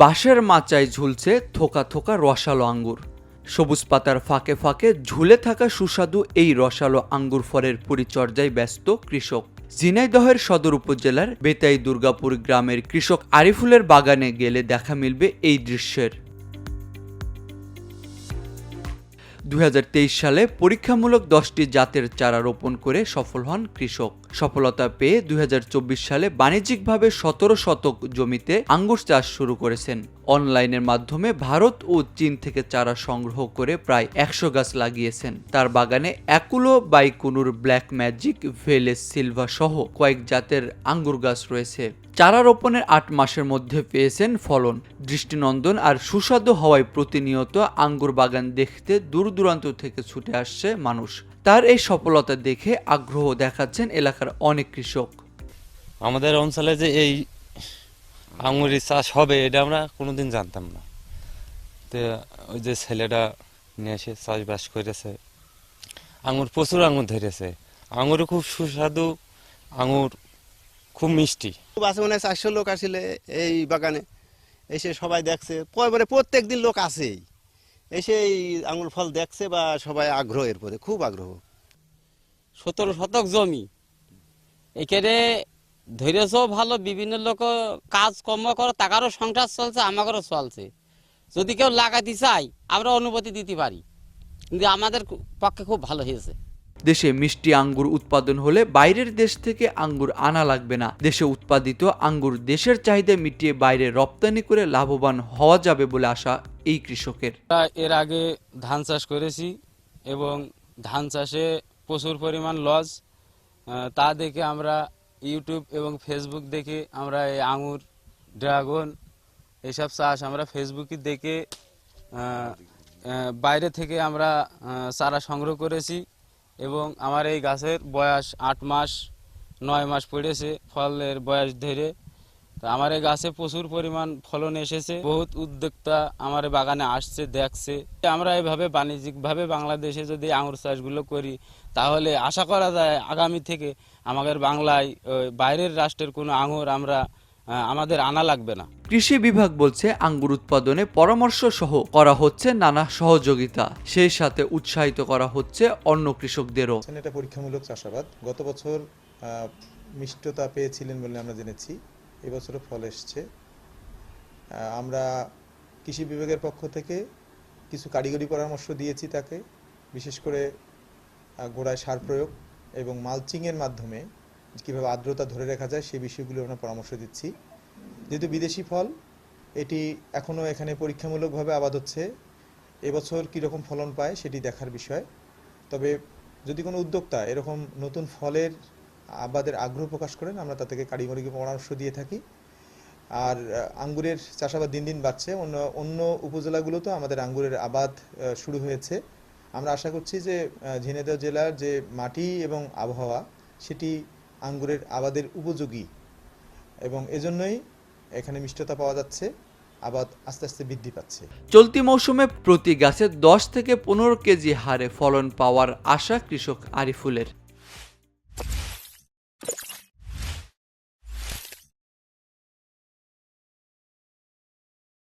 বাঁশের মাচায় ঝুলছে থোকা থোকা রসালো আঙ্গুর। সবুজ পাতার ফাঁকে ফাঁকে ঝুলে থাকা সুস্বাদু এই রসালো আঙ্গুর ফলের পরিচর্যায় ব্যস্ত কৃষক। ঝিনাইদহের সদর উপজেলার বেতাই দুর্গাপুর গ্রামের কৃষক আরিফুলের বাগানে গেলে দেখা মিলবে এই দৃশ্যের। দুই হাজার তেইশ সালে পরীক্ষামূলক দশটি জাতের চারা রোপণ করে সফল হন কৃষক। সফলতা পেয়ে দুই হাজার চব্বিশ সালে বাণিজ্যিকভাবে সতেরো শতক জমিতে আঙ্গুর চাষ শুরু করেছেন। অনলাইনের মাধ্যমে ভারত ও চীন থেকে চারা সংগ্রহ করে প্রায় একশো গাছ লাগিয়েছেন। তার বাগানে একুলো বাইকুনুর ব্ল্যাক ম্যাজিক ভেলেস সিলভা সহ কয়েক জাতের আঙ্গুর গাছ রয়েছে। চারা রোপণের আট মাসের মধ্যে পেয়েছেন ফলন। দৃষ্টিনন্দন আর সুস্বাদু হওয়ায় প্রতিনিয়ত আঙ্গুর বাগান দেখতে দূর দূরান্ত থেকে ছুটে আসছে মানুষ। তার এই সফলতা দেখে আগ্রহ দেখাচ্ছেন এলাকার অনেক কৃষক। আমাদের অঞ্চলে যে এই আঙুরের চাষ হবে, এটা আমরা কোনোদিন জানতাম না। তো ওই যে ছেলেটা নিয়ে এসে চাষবাস করেছে আঙুর প্রচুর আঙুর ধরেছে। আঙুরও খুব সুস্বাদু আঙুর খুব মিষ্টি। আছে মানে চারশো লোক আসলে এই বাগানে। এসে সবাই দেখছে। পরে প্রত্যেক দিন লোক আসেই এসে এই আঙুল ফল দেখছে বা সবাই আগ্রহ এর প্রতি খুব আগ্রহ। সতেরো শতক জমি। এখানে ধৈর্য ভালো বিভিন্ন লোক কাজ কর্ম করে টাকারও সংসার চলছে আমাদেরও চলছে। যদি কেউ লাগাতে চাই আমরা অনুমতি দিতে পারি। কিন্তু আমাদের পক্ষে খুব ভালো হয়েছে। দেশে মিষ্টি আঙ্গুর উৎপাদন হলে বাইরের দেশ থেকে আঙ্গুর আনা লাগবে না। দেশে উৎপাদিত আঙ্গুর দেশের চাহিদা মিটিয়ে বাইরে রপ্তানি করে লাভবান হওয়া যাবে বলে আশা এই কৃষকের। এর আগে ধান চাষ করেছি এবং ধান চাষে প্রচুর পরিমাণ লস। তা দেখে আমরা ইউটিউব এবং ফেসবুক দেখে আমরা এই আঙুর ড্রাগন এসব চাষ আমরা ফেসবুকে দেখে বাইরে থেকে আমরা চারা সংগ্রহ করেছি। এবং আমার এই গাছের বয়স আট মাস, নয় মাস পড়েছে, ফলের বয়স ধরে। তো আমার এই গাছে প্রচুর পরিমাণ ফলন এসেছে। বহুত উদ্যোক্তা আমার বাগানে আসছে, দেখছে। আমরা এইভাবে বাণিজ্যিকভাবে বাংলাদেশে যদি আঙুর চাষগুলো করি, তাহলে আশা করা যায় আগামী থেকে আমাদের বাংলায় বাইরের রাষ্ট্রের কোনো আঙুর আমরা আমাদের আনা লাগবে না। কৃষি বিভাগ বলছে আঙ্গুর উৎপাদনে পরামর্শ সহ করা হচ্ছে নানা সহযোগিতা। সেই সাথে উৎসাহিত করা হচ্ছে অন্য কৃষকদেরও। এটা পরীক্ষামূলক চাষাবাদ। গত বছর মিষ্টতা পেয়েছিলেন বলে আমরা জেনেছি। এবছরও ফল এসছে। আমরা কৃষি বিভাগের পক্ষ থেকে কিছু কারিগরি পরামর্শ দিয়েছি তাকে। বিশেষ করে গোড়ায় সার প্রয়োগ এবং মালচিংয়ের মাধ্যমে কীভাবে আর্দ্রতা ধরে রাখা যায় সেই বিষয়গুলো আমরা পরামর্শ দিচ্ছি। যেহেতু বিদেশি ফল এটি এখনও এখানে পরীক্ষামূলকভাবে আবাদ হচ্ছে। এবছর কীরকম ফলন পায় সেটি দেখার বিষয়। তবে যদি কোনো উদ্যোক্তা এরকম নতুন ফলের আবাদের আগ্রহ প্রকাশ করেন আমরা তাদেরকে কারিগরি পরামর্শ দিয়ে থাকি। আর আঙ্গুরের চাষাবাদ দিন দিন বাড়ছে। অন্য অন্য উপজেলাগুলোতেও আমাদের আঙ্গুরের আবাদ শুরু হয়েছে। আমরা আশা করছি যে আহ, জেলার যে মাটি এবং আবহাওয়া সেটি আঙ্গুরের আবাদের উপযোগী এবং এজন্যই এখানে মিষ্টতা পাওয়া যাচ্ছে, আবাদ আস্তে আস্তে বৃদ্ধি পাচ্ছে। চলতি মৌসুমে প্রতি গাছে দশ থেকে পনেরো কেজি হারে ফলন পাওয়ার আশা কৃষক আরিফুলের।